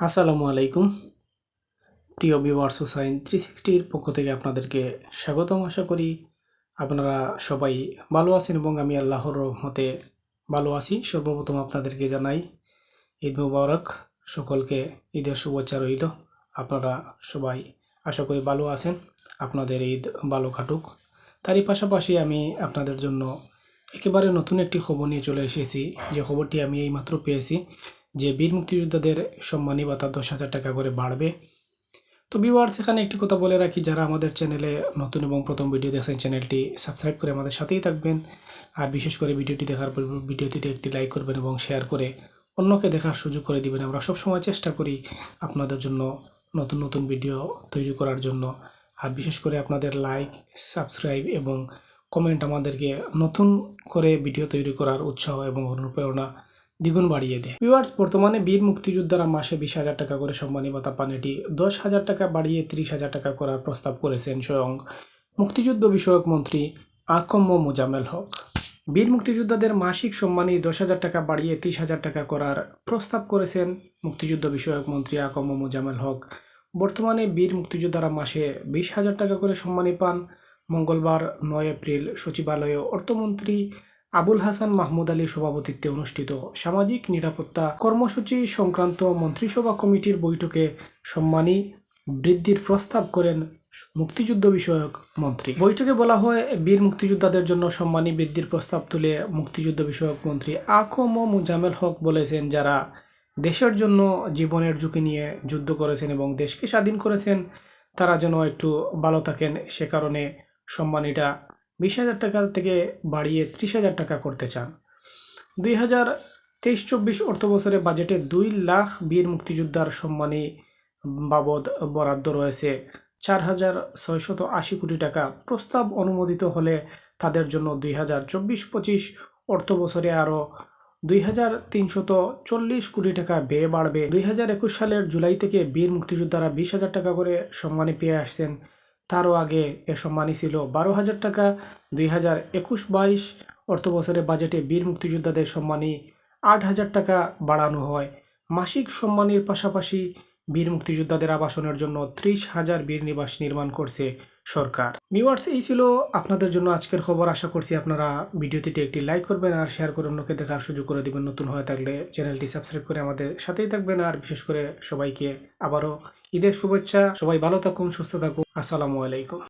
আসসালামু আলাইকুম। প্রিয় ভিউয়ার্স হুসাইন থ্রি সিক্সটির পক্ষ থেকে আপনাদেরকে স্বাগতম। আশা করি আপনারা সবাই ভালো আছেন এবং আমি আল্লাহর রহমতে ভালো আছি। সর্বপ্রথম আপনাদেরকে জানাই ঈদ মুবারক। সকলকে ঈদের শুভেচ্ছা রইল। আপনারা সবাই আশা করি ভালো আছেন। আপনাদের ঈদ ভালো কাটুক। তারই পাশাপাশি আমি আপনাদের জন্য একেবারে নতুন একটি খবর নিয়ে চলে এসেছি। যে খবরটি আমি এইমাত্র পেয়েছি যে বীর মুক্তিযোদ্ধাদের সম্মানী ভাতা দশ হাজার টাকা করে বাড়বে। তো ভিউয়ার্স এখানে একটি কথা বলে রাখি, যারা আমাদের চ্যানেলে নতুন এবং প্রথম ভিডিও দেখছেন চ্যানেলটি সাবস্ক্রাইব করে আমাদের সাথেই থাকবেন। আর বিশেষ করে ভিডিওটি দেখার পর ভিডিওটিতে একটি লাইক করবেন এবং শেয়ার করে অন্যকে দেখার সুযোগ করে দিবেন। আমরা সবসময় চেষ্টা করি আপনাদের জন্য নতুন নতুন ভিডিও তৈরি করার জন্য। আর বিশেষ করে আপনাদের লাইক সাবস্ক্রাইব এবং কমেন্ট আমাদেরকে নতুন করে ভিডিও তৈরি করার উৎসাহ এবং অনুপ্রেরণা দ্বিগুণ বাড়িয়ে দেয়। ভিউয়ার্স বর্তমানে বীর মুক্তিযোদ্ধারা মাসে বিশ হাজার টাকা করে সম্মানী ভাতা পান। এটি দশ হাজার টাকা বাড়িয়ে ত্রিশ হাজার টাকা করার প্রস্তাব করেছেন স্বয়ং মুক্তিযুদ্ধ বিষয়ক মন্ত্রী আকম্ম মোজামেল হক। বীর মুক্তিযোদ্ধাদের মাসিক সম্মানী দশ হাজার টাকা বাড়িয়ে ত্রিশ হাজার টাকা করার প্রস্তাব করেছেন মুক্তিযুদ্ধ বিষয়ক মন্ত্রী আকম্ম মোজামেল হক। বর্তমানে বীর মুক্তিযোদ্ধারা মাসে বিশ হাজার টাকা করে সম্মানী পান। মঙ্গলবার নয় এপ্রিল সচিবালয়ে অর্থমন্ত্রী আবুল হাসান মাহমুদ আলীর সভাপতিত্বে অনুষ্ঠিত সামাজিক নিরাপত্তা কর্মসূচি সংক্রান্ত মন্ত্রিসভা কমিটির বৈঠকে সম্মানী বৃদ্ধির প্রস্তাব করেন মুক্তিযুদ্ধ বিষয়ক মন্ত্রী। বৈঠকে বলা হয়, বীর মুক্তিযোদ্ধাদের জন্য সম্মানী বৃদ্ধির প্রস্তাব তুলে মুক্তিযুদ্ধ বিষয়ক মন্ত্রী আকম মুজামেল হক বলেছেন যারা দেশের জন্য জীবনের ঝুঁকি নিয়ে যুদ্ধ করেছেন এবং দেশকে স্বাধীন করেছেন, তারা যেন একটু ভালো থাকেন। সে কারণে সম্মানীটা বিশ হাজার টাকা থেকে বাড়িয়ে ত্রিশ হাজার টাকা করতে চান। দুই হাজার তেইশ চব্বিশ অর্থ বছরে বাজেটে দুই লাখ বীর মুক্তিযোদ্ধার সম্মানী বাবদ বরাদ্দ রয়েছে। চার হাজার ছয়শত আশি কোটি টাকা প্রস্তাব অনুমোদিত হলে তাদের জন্য দুই হাজার চব্বিশ পঁচিশ অর্থ বছরে আরও দুই হাজার তিনশত চল্লিশ কোটি টাকা ব্যয় বাড়বে। দুই হাজার একুশ সালের জুলাই থেকে বীর মুক্তিযোদ্ধারা বিশ হাজার টাকা করে সম্মানে পেয়ে আসছেন। তারও আগে এ সম্মানই ছিল। বারো হাজার টাকা, দুই হাজার একুশ বাইশ অর্থ বছরে বাজেটে বীর মুক্তিযোদ্ধাদের সম্মানী আট হাজার টাকা বাড়ানো হয়। মাসিক সম্মানের পাশাপাশি বীর মুক্তিযোদ্ধাদের আবাসনের জন্য ত্রিশ হাজার বীর নিবাস নির্মাণ করছে সরকার। ভিউয়ার্স এই ছিল আপনাদের জন্য আজকের খবর। আশা করছি আপনারা ভিডিওটিতে একটি লাইক করবেন আর শেয়ার করে অন্যকে দেখার সুযোগ করে দেবেন নতুন হয়ে থাকলে চ্যানেলটি সাবস্ক্রাইব করে আমাদের সাথেই থাকবেন আর বিশেষ করে সবাইকে আবারও ঈদের শুভেচ্ছা। সবাই ভালো থাকুন, সুস্থ থাকুন। আসসালামু আলাইকুম।